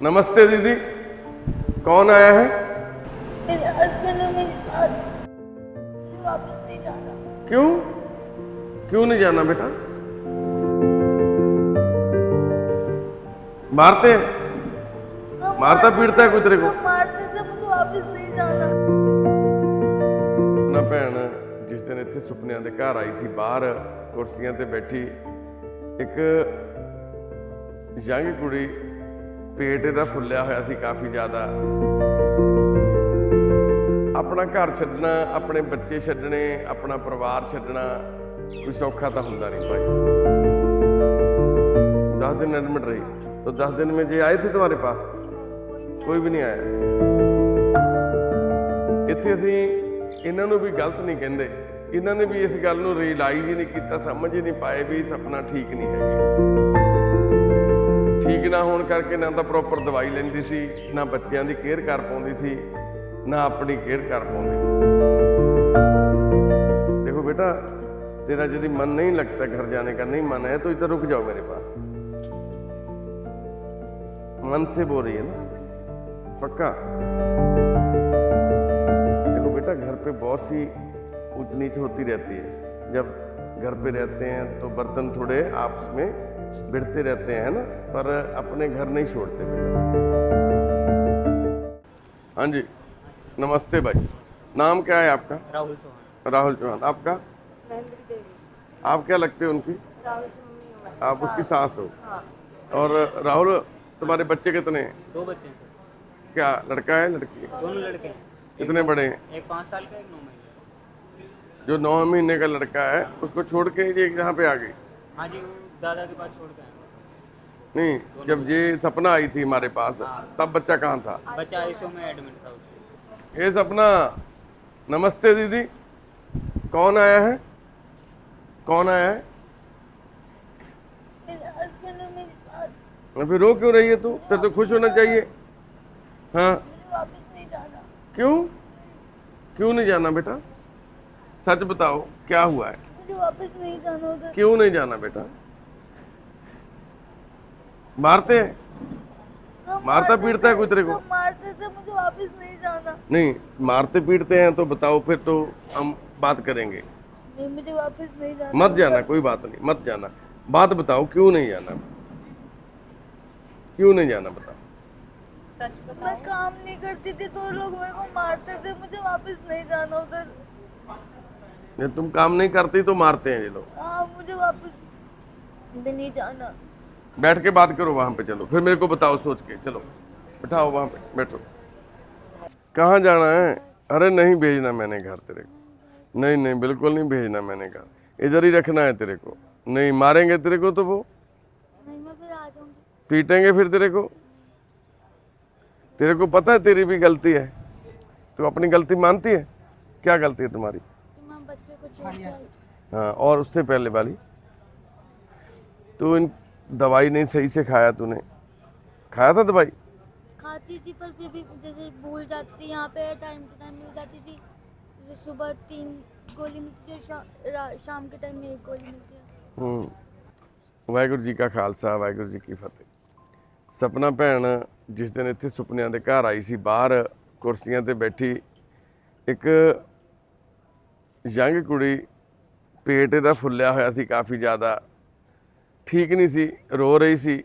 नमस्ते दीदी कौन आया है मेरे हस्बैंड और मेरी सास मुझे वापस नहीं जाना क्यों क्यों नहीं जाना बेटा मारते हैं? वो मारता पीटता है कोई तेरे को वो मारते थे मुझे वापस नहीं जाना ਨਾ ਭੈਣ ਜਿਸ ਦਿਨ ਇੱਥੇ ਸੁਪਨਿਆਂ ਦੇ ਘਰ ਆਈ ਸੀ ਬਾਹਰ ਕੁਰਸੀਆਂ ਤੇ ਬੈਠੀ ਇੱਕ ਯੰਗ ਕੁੜੀ ਪੇਟ ਇਹਦਾ ਫੁੱਲਿਆ ਹੋਇਆ ਸੀ ਕਾਫੀ ਜ਼ਿਆਦਾ ਆਪਣਾ ਘਰ ਛੱਡਣਾ ਆਪਣੇ ਬੱਚੇ ਛੱਡਣੇ ਆਪਣਾ ਪਰਿਵਾਰ ਛੱਡਣਾ ਕੋਈ ਸੌਖਾ ਤਾਂ ਹੁੰਦਾ ਨਹੀਂ ਭਾਈ 10 दिन एडमिट रही तो 10 दिन में जे आए थे तुम्हारे पास ਕੋਈ ਵੀ ਨਹੀਂ ਆਇਆ ਇੱਥੇ ਅਸੀਂ ਇਹਨਾਂ ਨੂੰ ਵੀ ਗਲਤ ਨਹੀਂ ਕਹਿੰਦੇ ਇਹਨਾਂ ਨੇ ਵੀ ਇਸ ਗੱਲ ਨੂੰ ਰਿਅਲਾਈਜ਼ ਹੀ ਨਹੀਂ ਕੀਤਾ ਸਮਝ ਹੀ ਨਹੀਂ ਪਾਏ ਵੀ ਇਹ ਸੁਪਨਾ ਠੀਕ ਨਹੀਂ ਹੈਗੀ ਠੀਕ ਨਾ ਹੋਣ ਕਰਕੇ ਨਾ ਤਾਂ ਪ੍ਰੋਪਰ ਦਵਾਈ ਲੈਂਦੀ ਸੀ ਨਾ ਬੱਚਿਆਂ ਦੀ ਕੇਅਰ ਕਰ ਪਾਉਂਦੀ ਸੀ ਨਾ ਆਪਣੀ ਕੇਅਰ ਕਰ ਪਾਉਂਦੀ ਸੀ देखो बेटा तेरा यदि मन नहीं लगता घर जाने का नहीं मन है तो इधर रुक जाओ मेरे पास मन से बोल रही है ना पक्का देखो बेटा घर पे बहुत सी ऊंच नीच होती रहती है जब घर पे रहते हैं तो बर्तन थोड़े आपस में भिड़ते रहते हैं ना? पर अपने घर नहीं छोड़ते बेटा। हाँ जी नमस्ते भाई। नाम क्या है आपका? राहुल चौहान। राहुल चौहान। आपका? देवी। आप क्या लगते हैं उनकी? राहुल की मम्मी हूँ। आप उसकी सास। हो। हाँ। और राहुल तुम्हारे बच्चे कितने हैं? दो बच्चे हैं सर। क्या लड़का है लड़की है? दोनों लड़के हैं। कितने बड़े हैं? एक पाँच साल का एक नौ महीने जो नौ महीने का लड़का है उसको छोड़ के ये यहाँ पे आ गई? हाँ जी दादा के पास छोड़ के नहीं जब ये सपना आई थी हमारे पास तब बच्चा कहाँ था? बच्चा आईसीयू में एडमिट था ये सपना नमस्ते दीदी कौन आया है? कौन आया है? फिर रो क्यों रही है तू? तेरे तो खुश होना चाहिए। हाँ। मुझे नहीं जाना क्यों? क्यों नहीं जाना बेटा? सच बताओ क्या हुआ है? मुझे वापस नहीं जाना क्यों नहीं जाना बेटा? मारते हैं। मारता पीटता है कोई तेरे को? मारते थे मुझे वापस नहीं जाना। नहीं मारते पीटते हैं तो बताओ फिर तो हम बात करेंगे। नहीं मुझे वापस नहीं जाना। मत जाना कोई बात नहीं मत जाना। बात बताओ क्यों नहीं जाना? क्यों नहीं जाना बताओ। मैं काम नहीं करती थी तो लोग मेरे को मारते थे मुझे वापस नहीं जाना उधर। तुम काम नहीं करती तो मारते हैं ये लोग। हाँ मुझे वापस नहीं जाना। बैठ के बात करो वहाँ पे चलो। फिर मेरे को बताओ सोच के चलो। बैठाओ वहाँ पे बैठो। कहाँ जाना है? अरे नहीं भेजना मैंने घर तेरे को। नहीं नहीं बिल्कुल नहीं भेजना मैंने घर। इधर ही रखना है तेरे को। नहीं मारेंगे तेरे को तो वो। नहीं मैं फिर आ पीटेंगे फिर तेरे को। तेरे को पता है तेरी भी गलती है। तू अपनी गलती मानती है? क्या गलती है तुम्हारी? हाँ और उससे पहले वाली। तू इन दवाई नहीं सही से खाया तूने खाया था दवाई खाती थी पर फिर भी जैसे भूल जाती थी यहाँ पे टाइम टू टाइम मिल जाती थी जैसे सुबह तीन गोली मिलती थी और शा, रा, शाम के टाइम में एक गोली मिलती है ਹੂੰ ਵਾਹਿਗੁਰੂ ਜੀ ਕਾ ਖਾਲਸਾ ਵਾਹਿਗੁਰੂ ਜੀ ਕੀ ਫਤਿਹ ਸਪਨਾ ਭੈਣ ਜਿਸ ਦਿਨ ਇੱਥੇ ਸੁਪਨਿਆਂ ਦੇ ਘਰ ਆਈ ਸੀ ਬਾਹਰ ਕੁਰਸੀਆਂ ਤੇ ਬੈਠੀ ਇੱਕ ਯੰਗ ਕੁੜੀ ਪੇਟ ਇਹਦਾ ਫੁੱਲਿਆ ਹੋਇਆ ਸੀ ਕਾਫੀ ਜ਼ਿਆਦਾ ਠੀਕ ਨਹੀਂ ਸੀ, ਰੋ ਰਹੀ ਸੀ।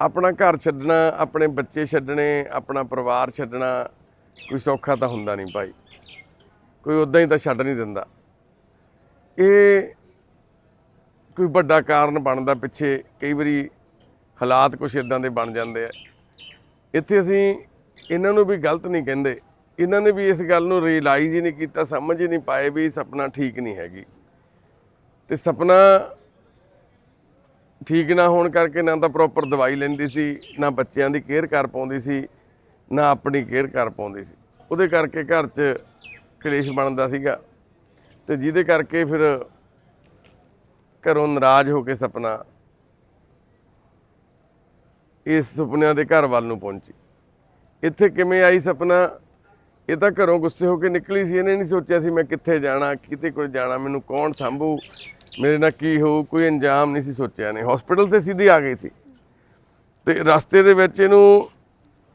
ਆਪਣਾ ਘਰ ਛੱਡਣਾ, ਆਪਣੇ ਬੱਚੇ ਛੱਡਣੇ, ਆਪਣਾ ਪਰਿਵਾਰ ਛੱਡਣਾ, ਕੋਈ ਸੌਖਾ ਤਾਂ ਹੁੰਦਾ ਨਹੀਂ ਭਾਈ। ਕੋਈ ਉਦਾਂ ਹੀ ਤਾਂ ਛੱਡ ਨਹੀਂ ਦਿੰਦਾ। ਇਹ ਕੋਈ ਵੱਡਾ ਕਾਰਨ ਬਣਦਾ ਪਿੱਛੇ, ਕਈ ਵਾਰੀ ਹਾਲਾਤ ਕੁਛ ਇਦਾਂ ਦੇ ਬਣ ਜਾਂਦੇ ਆ। ਇੱਥੇ ਅਸੀਂ ਇਹਨਾਂ ਨੂੰ ਵੀ ਗਲਤ ਨਹੀਂ ਕਹਿੰਦੇ। ਇਹਨਾਂ ਨੇ ਵੀ ਇਸ ਗੱਲ ਨੂੰ ਰਿਅਲਾਈਜ਼ ਹੀ ਨਹੀਂ ਕੀਤਾ, ਸਮਝ ਹੀ ਨਹੀਂ ਪਾਏ ਵੀ ਇਹ ਸੁਪਨਾ ਠੀਕ ਨਹੀਂ ਹੈਗੀ। ਤੇ ਸੁਪਨਾ ਠੀਕ ਨਾ ਹੋਣ ਕਰਕੇ ਨਾ ਤਾਂ ਪ੍ਰੋਪਰ ਦਵਾਈ ਲੈਂਦੀ ਸੀ, ਨਾ ਬੱਚਿਆਂ ਦੀ ਕੇਅਰ ਕਰ ਪਾਉਂਦੀ ਸੀ, ਨਾ ਆਪਣੀ ਕੇਅਰ ਕਰ ਪਾਉਂਦੀ ਸੀ। ਉਹਦੇ ਕਰਕੇ ਘਰ 'ਚ ਕਲੇਸ਼ ਬਣਦਾ ਸੀਗਾ ਤੇ ਜਿਹਦੇ ਕਰਕੇ ਫਿਰ ਘਰੋਂ ਨਾਰਾਜ਼ ਹੋ ਕੇ ਸੁਪਨਾ ਇਸ ਸੁਪਨਿਆਂ ਦੇ ਘਰ ਵੱਲ ਨੂੰ ਪਹੁੰਚੀ। ਇੱਥੇ ਕਿਵੇਂ ਆਈ ਸੁਪਨਾ? ਇਹ ਤਾਂ ਘਰੋਂ ਗੁੱਸੇ ਹੋ ਕੇ ਨਿਕਲੀ ਸੀ, ਇਹਨੇ ਨਹੀਂ ਸੋਚਿਆ ਸੀ ਮੈਂ ਕਿੱਥੇ ਜਾਣਾ, ਕਿਤੇ ਕੋਲ ਜਾਣਾ, ਮੈਨੂੰ ਕੌਣ ਸੰਭੂ? ਮੇਰੇ ਨਾਲ ਕੀ ਹੋਊ ਕੋਈ ਅੰਜਾਮ ਨਹੀਂ ਸੀ ਸੋਚਿਆ ਨੇ ਹਸਪੀਟਲ ਤੇ ਸਿੱਧੀ ਆ ਗਈ ਸੀ ਤੇ ਰਸਤੇ ਦੇ ਵਿੱਚ ਇਹਨੂੰ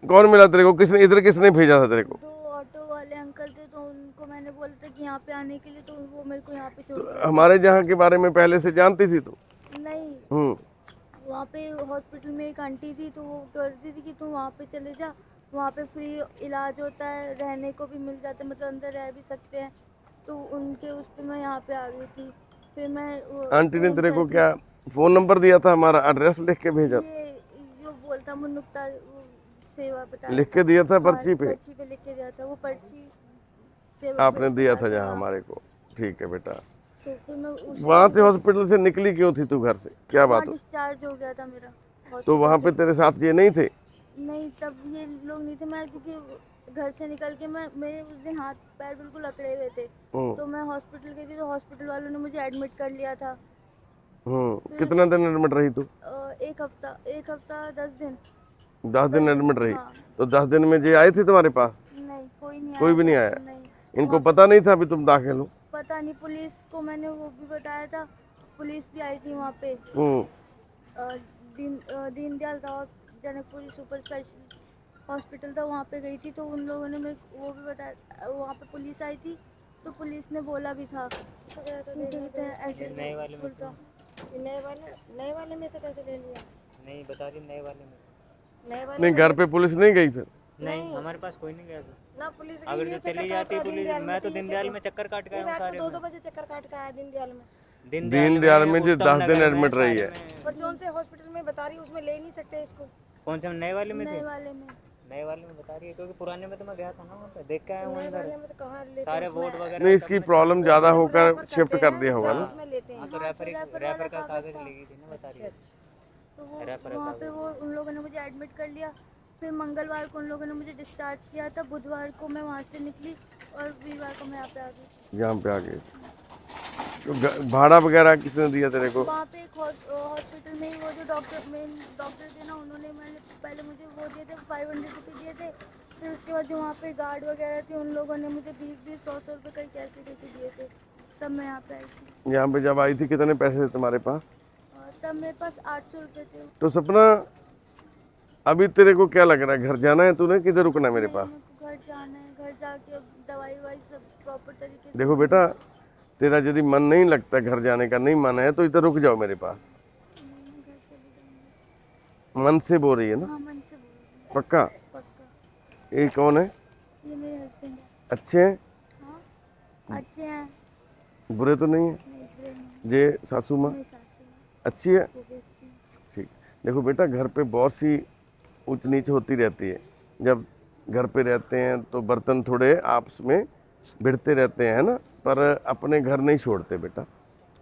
ਕੌਣ ਮਿਲਾ तेरे को किसने इधर किसने भेजा था तेरे को दो ऑटो वाले अंकल थे तो उनको मैंने बोला था कि यहाँ पे आने के लिए तो वो मेरे को यहाँ पे छोड़ तो हमारे जहाँ के बारे में पहले से जानती थी तू गए। नहीं हम्म वहाँ पे हॉस्पिटल में एक आंटी थी तो वो करती थी कि तू वहाँ पे चले जा वहाँ पे फ्री इलाज होता है रहने को भी मिल जाता है मतलब अंदर रह भी सकते हैं तो उनके उस पर मैं यहाँ पे आ गई थी फिर मैं आंटी ने तेरे को क्या फ़ोन नंबर दिया था हमारा एड्रेस लिख के भेजा? ये जो बोलता मुनुक्ता वो सेवा बता लिख के दिया था हाँ, पर्ची पे? पर्ची पे लिख के दिया था वो पर्ची सेवा आपने दिया था जहाँ हाँ। हमारे को। ठीक है बेटा। तो वहाँ से हॉस्पिटल से निकली क्यों थी तू घर से? क्या बात हो? डिस्चार्ज हो गया था मेरा तो वहाँ पे तेरे साथ ये नहीं थे? नहीं तब ये लोग नहीं थे मैं क्योंकि घर से निकल के मैं मेरे उस दिन हाथ पैर बिल्कुल अकड़े हुए थे। हम्म। तो मैं हॉस्पिटल गई थी तो हॉस्पिटल वालों ने मुझे एडमिट कर लिया था। हम्म। कितना दिन एडमिट रही तू? एक हफ़्ता एक हफ़्ता दस दिन। दस दिन एडमिट रही? हाँ। तो दस दिन में ये आए थे तुम्हारे पास? नहीं कोई नहीं कोई भी नहीं आया? नहीं। इनको पता नहीं था अभी तुम दाखिल हो? पता नहीं पुलिस को मैंने वो भी बताया था। पुलिस भी आई थी वहाँ पे। हम्म। दीन दीनदयाल था जनकपुरी सुपर स्पेशल हॉस्पिटल था वहाँ पे गई थी तो उन लोगों ने मेरे वो भी बताया वहाँ पे पुलिस आई थी तो पुलिस ने बोला भी था। कि कहते हैं ऐसे नए वाले में नए वाले नए वाले में से कैसे ले लिया? नहीं बता रही नए वाले में। नए वाले नहीं घर पे पुलिस नहीं गई फिर? नहीं हमारे पास कोई नहीं गया था। ना पुलिस अगर जो चली जाती पुलिस मैं तो दीनदयाल में चक्कर काट गया हूँ सारे दो दो बजे चक्कर काट के आया दीनदयाल में। दीनदयाल में जो दस दिन एडमिट रही है। पर जोन से हॉस्पिटल में बता रही उसमें ले नहीं सकते इसको। कौन से नए वाले में थे? नए वाले में। नए वाले में बता रही है क्योंकि पुराने में तो मैं गया था ना वहाँ पे देख के आया हूँ अंदर। तो सारे? वोट वगैरह नहीं इसकी प्रॉब्लम ज़्यादा होकर शिफ्ट कर दिया होगा ना? हैं। तो तो रेफर रेफर का कागज़ लेगी थी ना बता रही है। तो वो वहाँ पे वो उन लोगों ने मुझे एडमिट कर लिया। फिर मंगलवार को उन लोगों ने मुझे डिस्चार्ज किया था बुधवार को मैं वहाँ से निकली और वीरवार को मैं यहाँ पे आ गई। यहाँ पे आ गए। तो ग- भाड़ा वगैरह किसने दिया तेरे को? वहाँ पे एक हॉस्पिटल में वो जो डॉक्टर मेन डॉक्टर थे ना उन्होंने मैंने पहले मुझे वो दिए थे फाइव हंड्रेड रुपये दिए थे। फिर उसके बाद जो वहाँ पे गार्ड वगैरह थे उन लोगों ने मुझे बीस बीस सौ सौ रुपये कई कैसे दिए थे। तब मैं यहाँ पे आई थी। यहाँ पे जब आई थी कितने पैसे थे तुम्हारे पास? तब मेरे पास आठ सौ रुपये थे। तो सपना अभी तेरे को क्या लग रहा है? घर जाना है तूने किधर रुकना है मेरे पास? घर जाना है घर जाके अब दवाई ववाई सब प्रॉपर तरीके देखो बेटा तेरा यदि मन नहीं लगता घर जाने का नहीं मन है तो इधर रुक जाओ मेरे पास। मन से बोल रही है ना? हाँ पक्का? पक्का। ये कौन है? ये मेरे हस्बैंड है। अच्छे हैं? हाँ अच्छे हैं। बुरे तो नहीं है? जे सासू माँ? है, अच्छी है? अच्छी है। ठीक। देखो बेटा घर पे बहुत सी ऊंच नीच होती रहती है। जब घर पे रहते हैं तो बर्तन थोड़े आपस में भिड़ते रहते हैं ना? पर अपने घर नहीं छोड़ते बेटा।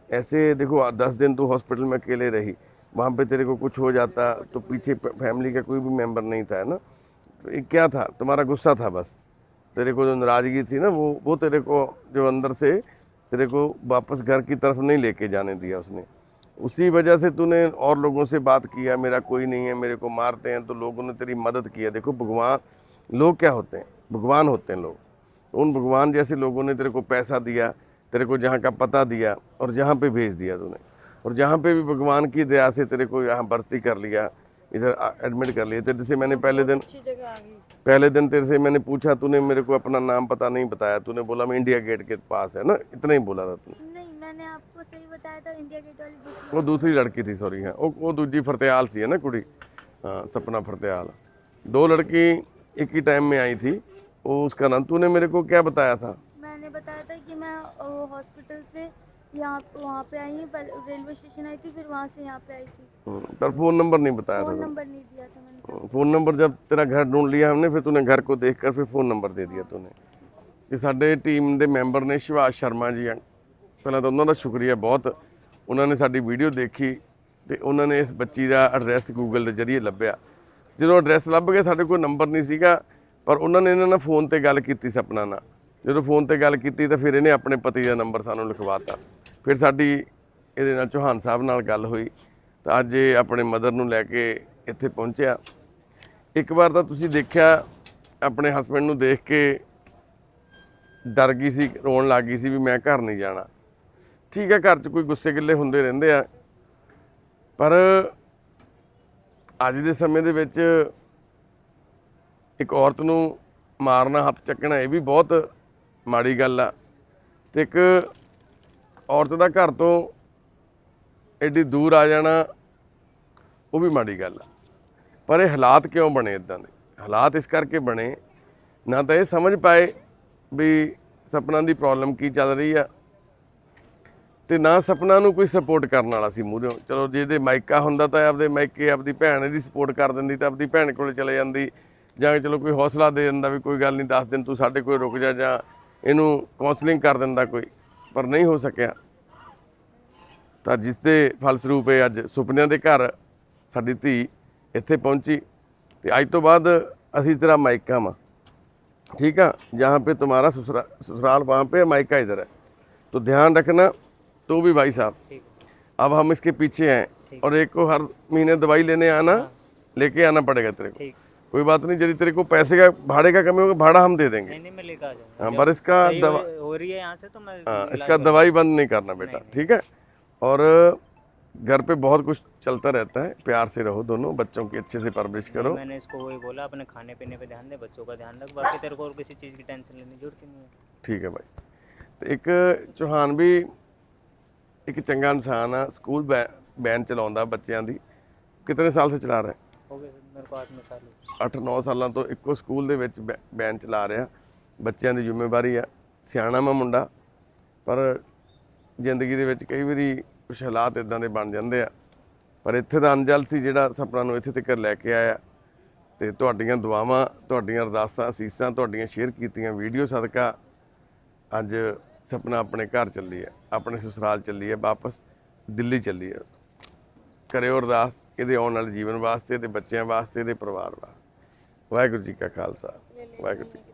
ऐसे देखो, दस दिन तू हॉस्पिटल में अकेले रही, वहाँ पे तेरे को कुछ हो जाता तो पीछे फैमिली का कोई भी मेंबर नहीं था, है ना? तो क्या था? तुम्हारा गुस्सा था बस। तेरे को जो नाराज़गी थी ना, वो वो तेरे को जो अंदर से तेरे को वापस घर की तरफ़ नहीं लेके जाने दिया उसने। उसी वजह से तूने और लोगों से बात किया, मेरा कोई नहीं है, मेरे को मारते हैं तो लोगों ने तेरी मदद किया देखो, भगवान, लोग क्या होते हैं? भगवान होते हैं लोग। तो उन भगवान जैसे लोगों ने तेरे को पैसा दिया तेरे को जहाँ का पता दिया और जहाँ पे भेज दिया तूने। और जहाँ पे भी भगवान की दया से तेरे को यहाँ भर्ती कर लिया इधर एडमिट कर लिया। तेरे से मैंने पहले दिन पहले दिन तेरे से मैंने पूछा तूने मेरे को अपना नाम पता नहीं बताया। तूने बोला मैं इंडिया गेट के पास है ना? इतना ही बोला था तूने। मैंने आपको सही बताया था इंडिया गेट वाली वो दूसरी लड़की थी सॉरी हाँ। वो वो दूजी फरतेयाल सी है ना कुड़ी? हाँ सपना फरतेयाल। दो लड़की एक ही टाइम में आई थी। वो उसका नाम तूने मेरे को क्या बताया था मैंने बताया था कि मैं हॉस्पिटल से यहाँ वहाँ पे आई हूँ पहले रेलवे स्टेशन आई थी फिर वहाँ से यहाँ पे आई थी हम्म, पर फोन नंबर नहीं बताया था फोन तूने। नंबर नहीं दिया था मैंने हम्म, फोन नंबर जब तेरा घर ढूंढ लिया हमने फिर तूने घर को देखकर फिर फोन ਨੰਬਰ ਦੇ ਦਿਆ ਤੂਨੇ ਕਿ ਸਾਡੇ ਟੀਮ ਦੇ ਮੈਂਬਰ ਨੇ ਸ਼ਿਵਾਸ਼ ਸ਼ਰਮਾ ਜੀ ਆ ਪਹਿਲਾਂ ਤਾਂ ਉਹਨਾਂ ਦਾ ਸ਼ੁਕਰੀਆ ਬਹੁਤ ਉਹਨਾਂ ਨੇ ਸਾਡੀ ਵੀਡੀਓ ਦੇਖੀ ਤੇ ਉਹਨਾਂ ਨੇ ਇਸ ਬੱਚੀ ਦਾ ਐਡਰੈਸ ਗੂਗਲ ਦੇ ਜ਼ਰੀਏ ਲੱਭਿਆ ਜਦੋਂ ਐਡਰੈਸ ਲੱਭ ਗਿਆ ਸਾਡੇ ਕੋਲ ਨੰਬਰ ਨਹੀਂ ਸੀਗਾ ਪਰ ਉਹਨਾਂ ਨੇ ਇਹਨਾਂ ਨਾਲ ਫੋਨ ਤੇ ਗੱਲ ਕੀਤੀ ਸਪਨਾ ਨਾਲ। ਜਦੋਂ ਫੋਨ ਤੇ ਗੱਲ ਕੀਤੀ ਤਾਂ ਫਿਰ ਇਹਨੇ ਆਪਣੇ ਪਤੀ ਦਾ ਨੰਬਰ ਸਾਨੂੰ ਲਿਖਵਾਤਾ। ਫਿਰ ਸਾਡੀ ਇਹਦੇ ਨਾਲ ਚੌਹਾਨ ਸਾਹਿਬ ਨਾਲ ਗੱਲ ਹੋਈ ਤਾਂ ਅੱਜ ਇਹ ਆਪਣੇ ਮਦਰ ਨੂੰ ਲੈ ਕੇ ਇੱਥੇ ਪਹੁੰਚਿਆ। ਇੱਕ ਵਾਰ ਤਾਂ ਤੁਸੀਂ ਦੇਖਿਆ, ਆਪਣੇ ਹਸਬੰਡ ਨੂੰ ਦੇਖ ਕੇ ਡਰ ਗਈ ਸੀ, ਰੋਣ ਲੱਗ ਗਈ ਸੀ ਵੀ ਮੈਂ ਘਰ ਨਹੀਂ ਜਾਣਾ। ਠੀਕ ਹੈ, ਘਰ 'ਚ ਕੋਈ ਗੁੱਸੇ ਗਿੱਲੇ ਹੁੰਦੇ ਰਹਿੰਦੇ ਆ। ਪਰ ਅੱਜ ਦੇ ਸਮੇਂ ਦੇ ਵਿੱਚ ਇੱਕ ਔਰਤ ਨੂੰ ਮਾਰਨਾ, ਹੱਥ ਚੱਕਣਾ, ਇਹ ਵੀ ਬਹੁਤ ਮਾੜੀ ਗੱਲ ਆ। ਤੇ ਇੱਕ ਔਰਤ ਦਾ ਘਰ ਤੋਂ ਐਡੀ ਦੂਰ ਆ ਜਾਣਾ, ਉਹ ਵੀ ਮਾੜੀ ਗੱਲ ਆ। ਪਰ ਇਹ ਹਾਲਾਤ ਕਿਉਂ ਬਣੇ ਇਦਾਂ ਦੇ? ਹਾਲਾਤ ਇਸ ਕਰਕੇ ਬਣੇ, ਨਾ ਤਾਂ ਇਹ ਸਮਝ ਪਾਏ ਵੀ ਸਪਨਾ ਦੀ ਪ੍ਰੋਬਲਮ ਕੀ ਚੱਲ ਰਹੀ ਆ, ਤੇ ਨਾ ਸਪਨਾ ਨੂੰ ਕੋਈ ਸਪੋਰਟ ਕਰਨ ਵਾਲਾ ਸੀ ਮੂਹਰੋਂ। ਚਲੋ ਜੇ ਇਹਦੇ ਮਾਇਕਾ ਹੁੰਦਾ ਤਾਂ ਆਪਦੇ ਮਾਇਕੇ ਆਪਦੀ ਭੈਣ ਇਹਦੀ ਸਪੋਰਟ ਕਰ ਦਿੰਦੀ, ਤਾਂ ਆਪਦੀ ਭੈਣ ਕੋਲ ਚਲੇ ਜਾਂਦੀ। ਜਾਂ ਚਲੋ ਕੋਈ ਹੌਸਲਾ ਦੇ ਦਿੰਦਾ ਵੀ ਕੋਈ ਗੱਲ ਨਹੀਂ 10 ਦਿਨ ਤੂੰ ਸਾਡੇ ਕੋਲ ਰੁਕ ਜਾ ਜਾਂ ਇਹਨੂੰ ਕਾਉਂਸਲਿੰਗ ਕਰ ਦਿੰਦਾ ਕੋਈ ਪਰ ਨਹੀਂ ਹੋ ਸਕਿਆ ਤਾਂ ਜਿਸ ਦੇ ਫਲਸਰੂਪ ਇਹ ਅੱਜ ਸੁਪਨਿਆਂ ਦੇ ਘਰ ਸਾਡੀ ਧੀ ਇੱਥੇ ਪਹੁੰਚੀ ਤੇ ਅੱਜ ਤੋਂ ਬਾਅਦ ਅਸੀਂ ਤੇਰਾ ਮਾਇਕਾ ਵਾ ठीक है जहाँ पे तुम्हारा ससुरा ससुराल वहाँ पे मायका इधर है तो ध्यान रखना तो भी भाई साहब ठीक अब हम इसके पीछे हैं ठीक। और एक को हर महीने दवाई लेने आना लेके आना पड़ेगा तेरे को ठीक कोई बात नहीं यदि तेरे को पैसे का भाड़े का कमी होगा भाड़ा हम दे देंगे नहीं नहीं मैं लेकर आ जाऊंगा हाँ जब पर इसका सही दवा हो, हो रही है यहाँ से तो मैं हाँ इलाज इसका करवा- दवाई बंद नहीं करना बेटा ठीक है और घर पे बहुत कुछ चलता रहता है प्यार से रहो दोनों बच्चों की अच्छे से परवरिश करो मैंने इसको वही बोला अपने खाने पीने पे ध्यान दे बच्चों का ध्यान रख बाकी तेरे को और किसी चीज़ की टेंशन लेने की जरूरत ही नहीं है ਠੀਕ ਹੈ ਬਾਈ ਤੇ ਇੱਕ ਚੌਹਾਨ ਵੀ ਇੱਕ ਚੰਗਾ ਇਨਸਾਨ ਆ ਸਕੂਲ ਬੈਨ ਚਲਾਉਂਦਾ ਬੱਚਿਆਂ ਦੀ ਕਿਤਨੇ ਸਾਲ ਸੇ ਚਲਾ ਰਿਹਾ हो गए सर, ਮੇਰੇ ਕੋਲ 8 ਸਾਲਾਂ ਤੋਂ ਇੱਕੋ ਸਕੂਲ ਦੇ ਵਿੱਚ ਬੈਨ ਚਲਾ ਰਿਹਾ। ਬੱਚਿਆਂ ਦੀ ਜ਼ਿੰਮੇਵਾਰੀ ਆ। ਸਿਆਣਾ ਮੈਂ ਮੁੰਡਾ। ਪਰ ਜ਼ਿੰਦਗੀ ਦੇ ਵਿੱਚ ਕਈ ਵਾਰੀ ਕੁਝ ਹਾਲਾਤ ਇਦਾਂ ਦੇ ਬਣ ਜਾਂਦੇ ਆ। ਪਰ ਇੱਥੇ ਦਾ ਅੰਜਲ ਸੀ ਜਿਹੜਾ ਸਪਨਾ ਨੂੰ ਇੱਥੇ ਤੱਕ ਲੈ ਕੇ ਆਇਆ। ਤੇ ਤੁਹਾਡੀਆਂ ਦੁਆਵਾਂ, ਤੁਹਾਡੀਆਂ ਅਰਦਾਸਾਂ, ਅਸੀਸਾਂ, ਤੁਹਾਡੀਆਂ ਸ਼ੇਅਰ ਕੀਤੀਆਂ ਵੀਡੀਓ ਸਦਕਾ ਅੱਜ ਸਪਨਾ ਆਪਣੇ ਘਰ ਚੱਲੀ ਹੈ ਆਪਣੇ ਸਸੁਰਾਲ ਚੱਲੀ ਹੈ ਵਾਪਸ ਦਿੱਲੀ ਚੱਲੀ ਹੈ ਕਰਿਓ ਅਰਦਾਸ। ਇਹਦੇ ਆਉਣ ਵਾਲੇ ਜੀਵਨ ਵਾਸਤੇ ਤੇ ਬੱਚਿਆਂ ਵਾਸਤੇ ਤੇ ਪਰਿਵਾਰ ਵਾਸਤੇ। ਵਾਹਿਗੁਰੂ ਜੀ ਕਾ ਖਾਲਸਾ। ਵਾਹਿਗੁਰੂ ਜੀ